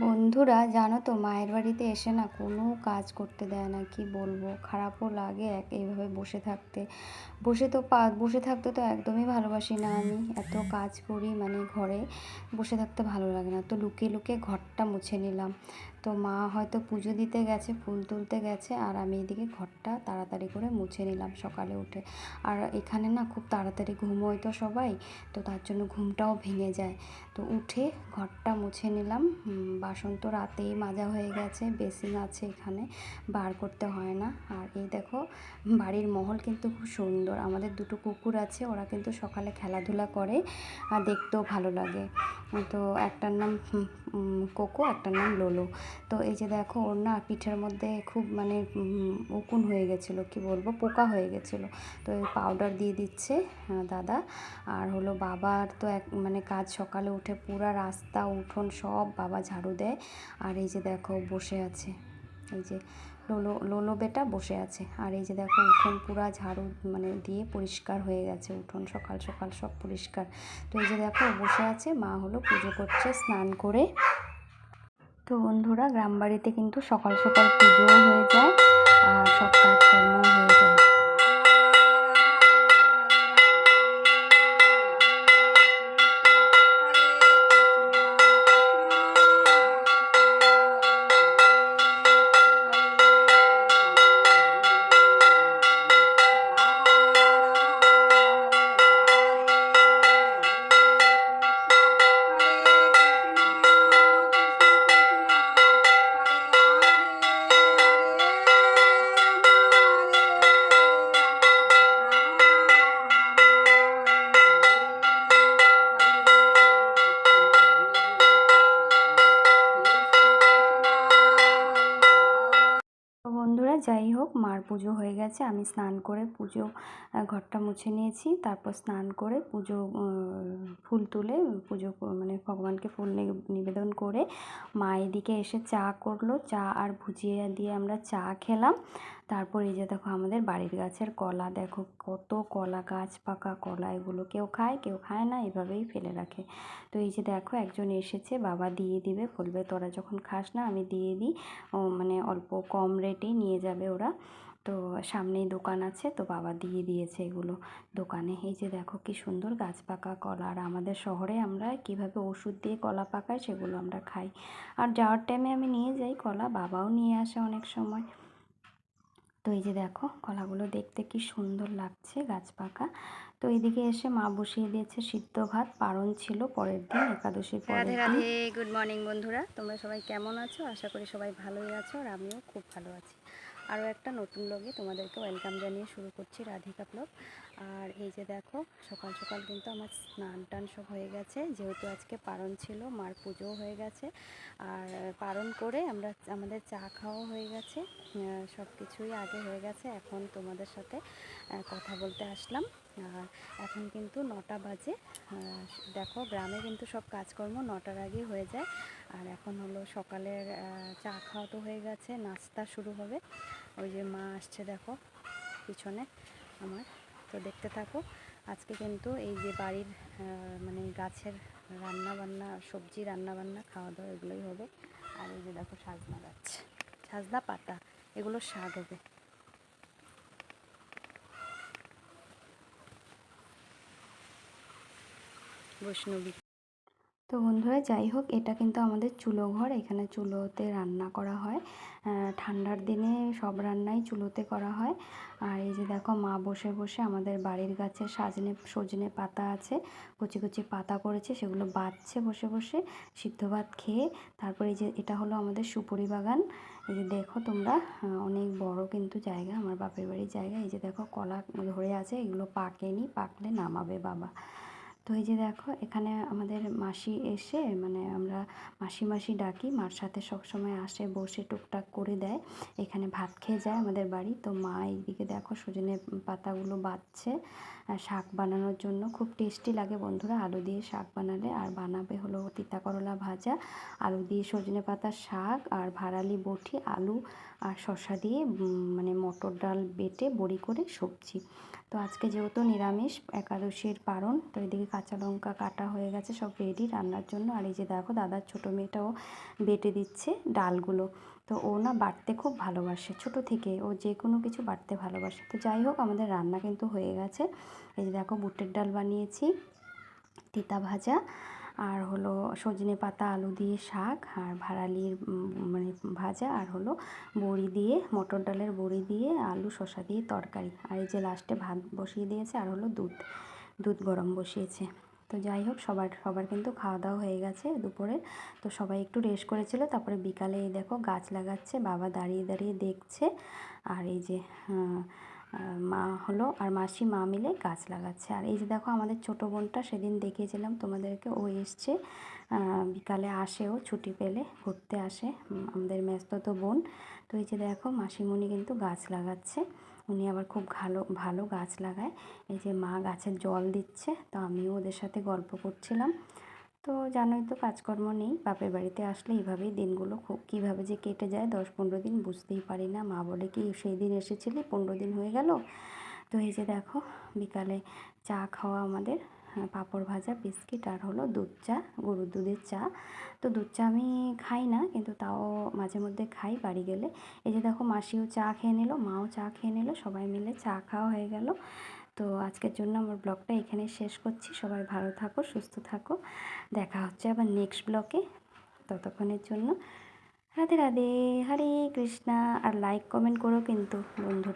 বন্ধুরা, জানো তো, মায়ের বাড়িতে এসে না কোনো কাজ করতে দেয় না, কি বলব? খারাপও লাগে এক, এইভাবে বসে থাকতে। বসে তো পা, বসে থাকতে তো একদমই ভালোবাসি না আমি। এত কাজ করি মানে ঘরে, বসে থাকতে ভালো লাগে না। তো লুকিয়ে লুকিয়ে ঘরটা মুছে নিলাম। তো মা হয়তো পুজো দিতে গেছে, ফুল তুলতে গেছে, আর আমি এদিকে ঘরটা তাড়াতাড়ি করে মুছে নিলাম সকালে উঠে। আর এখানে না খুব তাড়াতাড়ি ঘুমোয় তো সবাই, তো তার জন্য ঘুমটাও ভেঙে যায়। তো উঠে ঘরটা মুছে নিলাম। বাসন তো রাতেই মাজা হয়ে গেছে, বেসিন আছে এখানে, বার করতে হয় না। আর এই দেখো, বাড়ির মহল কিন্তু খুব সুন্দর। আমাদের দুটো কুকুর আছে, ওরা কিন্তু সকালে খেলাধুলা করে, আর দেখতেও ভালো লাগে। তো একটার নাম কোকো, একটার নাম লোলো। তো এই যে দেখো, ওর না পিঠের মধ্যে খুব মানে উকুন হয়ে গেছিল, কি বলব, পোকা হয়ে গেছিল। তো পাউডার দিয়ে দিচ্ছে দাদা। আর হলো বাবার তো এক মানে কাজ সকালে উঠে পুরা রাস্তা, উঠোন সব বাবা ঝাড়ু দেয়। আর এই যে দেখো, বসে আছে। এই যে লোলো লোলো বেটা বসে আছে। আর এই যে দেখো, উঠোন পুরা ঝাড়ু মানে দিয়ে পরিষ্কার হয়ে গেছে। উঠোন সকাল সকাল সব পরিষ্কার। তো এই যে দেখো, বসে আছে, মা হলো পুজো করছে, স্নান করে। তো বন্ধুরা গ্রাম বাড়িতে কিন্তু সকাল সকাল পুজোও হয়ে যায়, আর সব কাজকর্মও হয়ে যায়। বন্ধুরা, যাই হোক, মার পুজো হয়ে গেছে। আমি স্নান করে পুজো ঘরটা মুছে নিয়েছি। তারপর স্নান করে পুজো ফুল তুলে পুজো মানে ভগবানকে ফুল নিবেদন করে মা এদিকে এসে চা করল। চা আর ভুজিয়ে দিয়ে আমরা চা খেলাম। তারপর এই যে দেখো আমাদের বাড়ির গাছের কলা, দেখো কত কলা গাছ পাকা কলা, এগুলো কেউ খায় কেউ খায় না, এভাবেই ফেলে রাখে। তো এই যে দেখো একজন এসেছে, বাবা দিয়ে দিবে বলবে তোরা যখন খাস না আমি দিয়ে দিই। মানে অল্প কম রেটেই নিয়ে যাবে ওরা। তো সামনেই দোকান আছে, তো বাবা দিয়ে দিয়েছে এগুলো দোকানে। এই যে দেখো কি সুন্দর গাছ পাকা কলা, আর আমাদের শহরে আমরা কীভাবে ওষুধ দিয়ে কলা পাকায় সেগুলো আমরা খাই। আর যাওয়ার টাইমে আমি নিয়ে যাই কলা, বাবাও নিয়ে আসে অনেক সময়। তো এই যে দেখো কলাগুলো দেখতে কি সুন্দর লাগছে গাছ পাকা। তো এইদিকে এসে মা বসিয়ে দিয়েছে সিদ্ধ ভাত পারণ ছিল পরের দিন একাদশীর পরে রাধে রাধে গুড মর্নিং বন্ধুরা তোমরা সবাই কেমন আছো? আশা করি সবাই ভালোই আছো আর আমিও খুব ভালো আছি। আরও একটা নতুন ব্লগে তোমাদেরকে ওয়েলকাম জানিয়ে শুরু করছি রাধিকা ব্লগ আর এই যে দেখো, সকাল সকাল কিন্তু আমার স্নান টান সব হয়ে গেছে। যেহেতু আজকে পারণ ছিল, মার পুজোও হয়ে গেছে। আর পারণ করে আমরা আমাদের চা খাওয়াও হয়ে গেছে। সব কিছুই আগে হয়ে গেছে। এখন তোমাদের সাথে কথা বলতে আসলাম। আর এখন কিন্তু নটা বাজে। দেখো গ্রামে কিন্তু সব কাজকর্ম নটার আগেই হয়ে যায়। আর এখন হলো সকালের চা খাওয়া তো হয়ে গেছে, নাস্তা শুরু হবে। ওই যে মা আসছে দেখো পিছনে আমার। তো দেখতে থাকো, আজকে কিন্তু এই যে বাড়ির মানে গাছের রান্না বান্না, সবজি রান্না বান্না, খাওয়া দাওয়া এগুলোই হবে। আর এই যে দেখো সাজনা গাছ, সাজনা পাতা, এগুলো শাক হবে। বৈষ্ণবী। তো বন্ধুরা, যাই হোক, এটা কিন্তু আমাদের চুলো ঘর। এখানে চুলোতে রান্না করা হয়। ঠান্ডার দিনে সব রান্নাই চুলোতে করা হয়। আর এই যে দেখো, মা বসে বসে আমাদের বাড়ির গাছে সাজনে, সজনে পাতা আছে, কুচি কুচি পাতা করেছে, সেগুলো বাঁচছে বসে বসে, সিদ্ধ ভাত খেয়ে। তারপরে এই যে, এটা হলো আমাদের সুপুরি বাগান। এই যে দেখো তোমরা অনেক বড় কিন্তু জায়গা, আমার বাপের বাড়ির জায়গা। এই যে দেখো, কলা ধরে আছে, এগুলো পাকেনি, পাকলে নামাবে বাবা। তো এই যে দেখো, এখানে আমাদের মাসি এসে মানে আমরা মাসি মাসি ডাকি, মার সাথে সবসময় আসে, বসে টুকটাক করে দেয়। এখানে ভাত খেয়ে যায় আমাদের বাড়ি। তো মা এইদিকে দেখো সজনে পাতাগুলো বাচ্ছে শাক বানানোর জন্য। খুব টেস্টি লাগে বন্ধুরা, আলু দিয়ে শাক বানালে। আর বানাবে হলো তিতা করলা ভাজা, আলু দিয়ে সজনে পাতার শাক, আর ভাড়ালি বটি, আলু আর শসা দিয়ে মানে মটর ডাল বেটে বড়ি করে সবজি। তো আজকে যেহেতু নিরামিষ, একাদশীর পারণ, তো এদিকে কাঁচা লঙ্কা কাটা হয়ে গেছে, সব রেডি রান্নার জন্য। আর এই যে দেখো, দাদার ছোটো মেয়েটাও বেটে দিচ্ছে ডালগুলো। তো ও না বাটতে খুব ভালোবাসে, ছোট থেকে। ও যে কোনো কিছু বাটতে ভালোবাসে। তো যাই হোক, আমাদের রান্না কিন্তু হয়ে গেছে। এই যে দেখো, বুটের ডাল বানিয়েছি, তিতা ভাজা আর হলো সজনে পাতা, আলু দিয়ে শাক, আর ভাড়ালির মানে ভাজা, আর হলো বড়ি দিয়ে, মটর ডালের বড়ি দিয়ে, আলু শসা দিয়ে তরকারি। আর এই যে লাস্টে ভাত বসিয়ে দিয়েছে, আর হলো দুধ। দুধ গরম বসিয়েছে। তো যাই হোক, সবার সবার কিন্তু খাওয়া দাওয়া হয়ে গেছে দুপুরে। তো সবাই একটু রেস্ট করেছিল, তারপরে বিকালে এই দেখো গাছ লাগাচ্ছে, বাবা দাঁড়িয়ে দাঁড়িয়ে দেখছে। আর এই যে মা হলো আর মাসি, মা মিলে গাছ লাগাচ্ছে। আর এই যে দেখো আমাদের ছোটো বোনটা, সেদিন দেখিয়েছিলাম তোমাদেরকে, ও এসছে বিকালে আসে ও, ছুটি পেলে ঘুরতে আসে আমাদের তো বোন। তো এই যে দেখো মাসিমণি কিন্তু গাছ লাগাচ্ছে, উনি আবার খুব ভালো ভালো গাছ লাগায়। এই যে মা গাছের জল দিচ্ছে, তো আমিও ওদের সাথে গল্প করছিলাম। তো জানোই তো কাজকর্ম নেই, বাপের বাড়িতে আসলে এইভাবেই দিনগুলো খুব, কীভাবে যে কেটে যায় দশ পনেরো দিন বুঝতেই পারি না। মা বলে কি, সেই দিন এসেছিলি, পনেরো দিন হয়ে গেল। তো এই যে দেখো, বিকালে চা খাওয়া আমাদের পাঁপড় ভাজা, বিস্কিট আর হলো দুধ চা, গরুর দুধের চা। তো দুধ চা আমি খাই না, কিন্তু তাও মাঝে মধ্যে খাই বাড়ি গেলে। এই যে দেখো, মাসিও চা খেয়ে নিল, মাও চা খেয়ে নিল, সবাই মিলে চা খাওয়া হয়ে গেল। তো আজকের জন্য আমার ব্লগটা এখানে শেষ করছি। সবাই ভালো থাকো, সুস্থ থাকো। দেখা হচ্ছে আবার নেক্সট ব্লকে ততক্ষণের জন্য রাধে রাধে, হরে কৃষ্ণা। আর লাইক কমেন্ট করো কিন্তু বন্ধুরা।